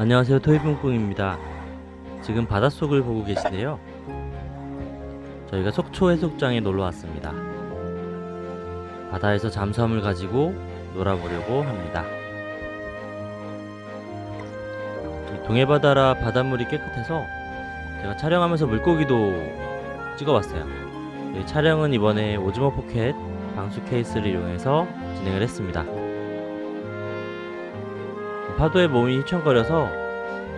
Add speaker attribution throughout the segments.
Speaker 1: 안녕하세요 토이뿡뿡입니다. 지금 바닷속을 보고 계신데요. 저희가 속초 해수욕장에 놀러 왔습니다. 바다에서 잠수함을 가지고 놀아보려고 합니다. 이 동해바다라 바닷물이 깨끗해서 제가 촬영하면서 물고기도 찍어봤어요. 이 촬영은 이번에 오즈모 포켓 방수 케이스를 이용해서 진행을 했습니다 파도에 몸이 휘청거려서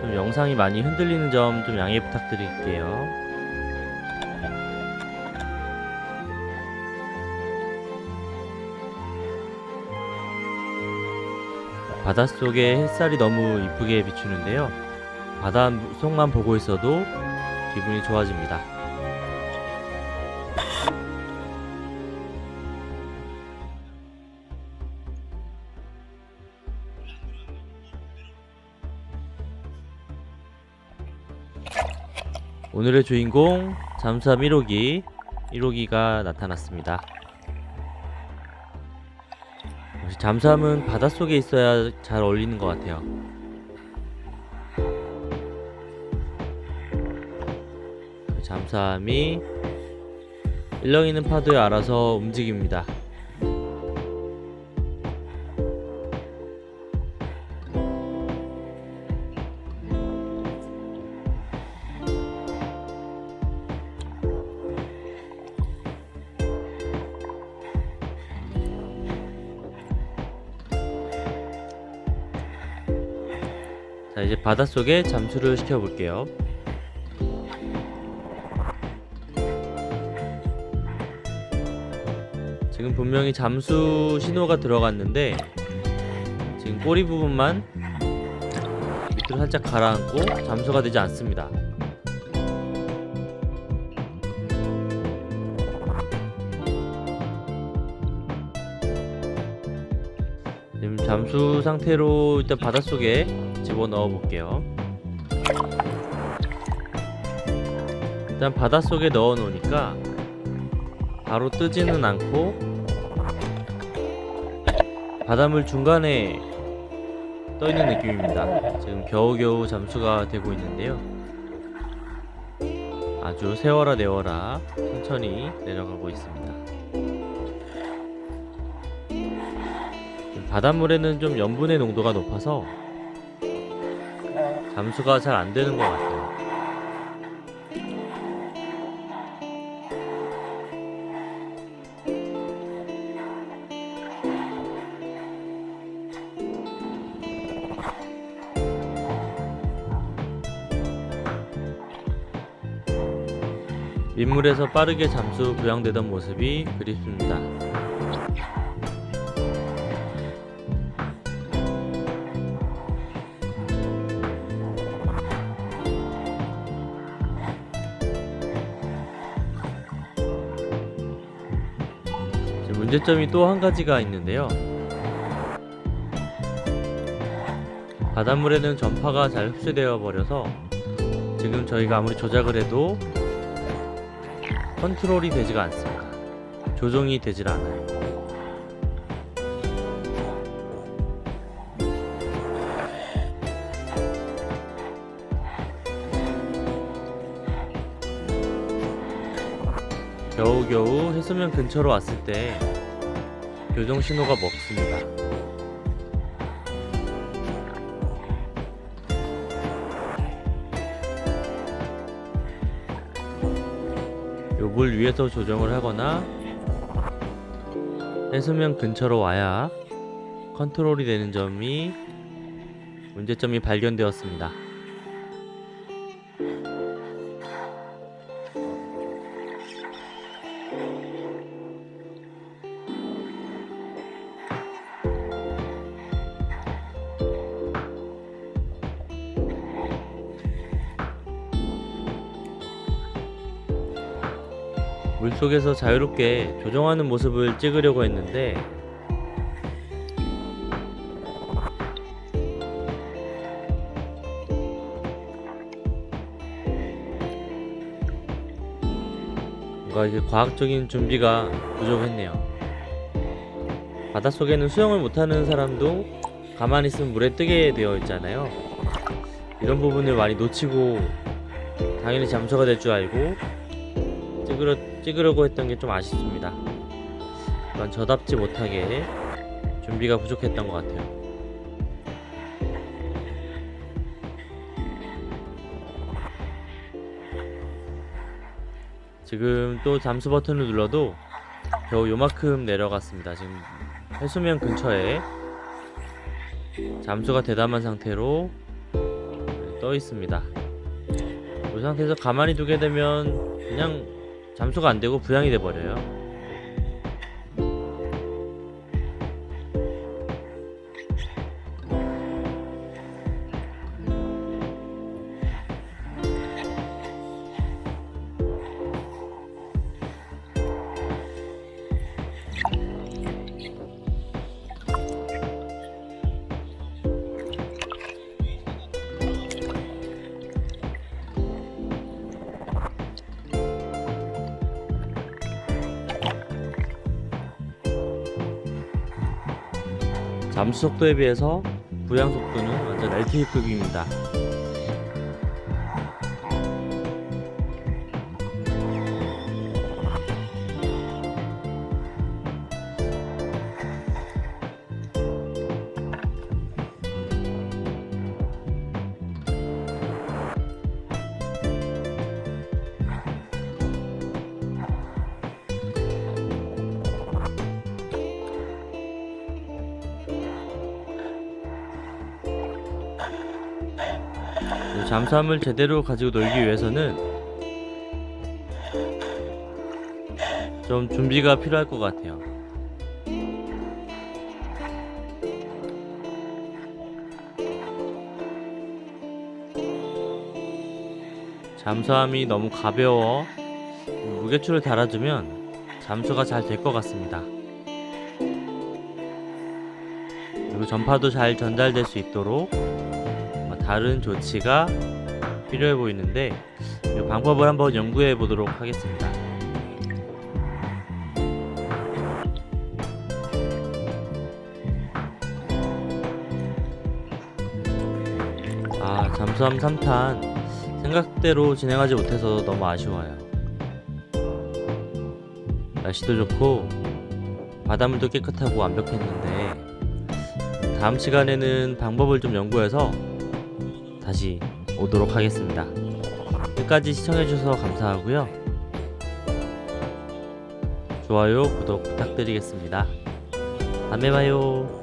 Speaker 1: 좀 영상이 많이 흔들리는 점 좀 양해 부탁드릴게요. 바닷속에 햇살이 너무 이쁘게 비추는데요. 바닷 속만 보고 있어도 기분이 좋아집니다. 오늘의 주인공 잠수함 1호기 1호기가 나타났습니다. 잠수함은 바닷속에 있어야 잘 어울리는 것 같아요. 그 잠수함이 일렁이는 파도에 알아서 움직입니다. 이제 바닷속에 잠수를 시켜 볼게요. 지금 분명히 잠수 신호가 들어갔는데 지금 꼬리 부분만 밑으로 살짝 가라앉고 잠수가 되지 않습니다. 지금 잠수 상태로 일단 바닷속에 집어 넣어 볼게요. 일단 바닷속에 넣어 놓으니까 바로 뜨지는 않고 바닷물 중간에 떠 있는 느낌입니다. 지금 겨우겨우 잠수가 되고 있는데요. 아주 세워라 내워라 천천히 내려가고 있습니다. 바닷물에는 좀 염분의 농도가 높아서 잠수가 잘 안 되는 것 같아요. 민물에서 빠르게 잠수 부양되던 모습이 그립습니다. 문제점이 또 한 가지가 있는데요. 바닷물에는 전파가 잘 흡수되어 버려서 지금 저희가 아무리 조작을 해도 컨트롤이 되지가 않습니다. 조정이 되질 않아요. 겨우겨우 해수면 근처로 왔을 때 교정 신호가 먹습니다. 요물 위에서 조정을 하거나 해수면 근처로 와야 컨트롤이 되는 점이 문제점이 발견되었습니다. 물속에서 자유롭게 조정하는 모습을 찍으려고 했는데 뭔가 이게 과학적인 준비가 부족했네요. 바닷속에는 수영을 못하는 사람도 가만히 있으면 물에 뜨게 되어 있잖아요. 이런 부분을 많이 놓치고 당연히 잠수가 될 줄 알고 찍으려, 찍으려고 했던 게 좀 아쉽습니다. 약간 저답지 못하게 준비가 부족했던 것 같아요. 지금 또 잠수 버튼을 눌러도 겨우 요만큼 내려갔습니다. 지금 해수면 근처에 잠수가 대담한 상태로 떠 있습니다. 이 상태에서 가만히 두게 되면 그냥 잠수가 안 되고 부양이 돼 버려요. 잠수 속도에 비해서 부양 속도는 완전 LTE급입니다. 잠수함을 제대로 가지고 놀기 위해서는 좀 준비가 필요할 것 같아요. 잠수함이 너무 가벼워 무게추를 달아주면 잠수가 잘 될 것 같습니다. 그리고 전파도 잘 전달될 수 있도록 어, 다른 조치가 필요해 보이는데 이 방법을 한번 연구해 보도록 하겠습니다. 아 잠수함 3탄 생각대로 진행하지 못해서 너무 아쉬워요. 날씨도 좋고 바닷물도 깨끗하고 완벽했는데 다음 시간에는 방법을 좀 연구해서 다시 오도록 하겠습니다. 끝까지 시청해주셔서 감사하고요. 좋아요, 구독 부탁드리겠습니다. 다음에 봐요.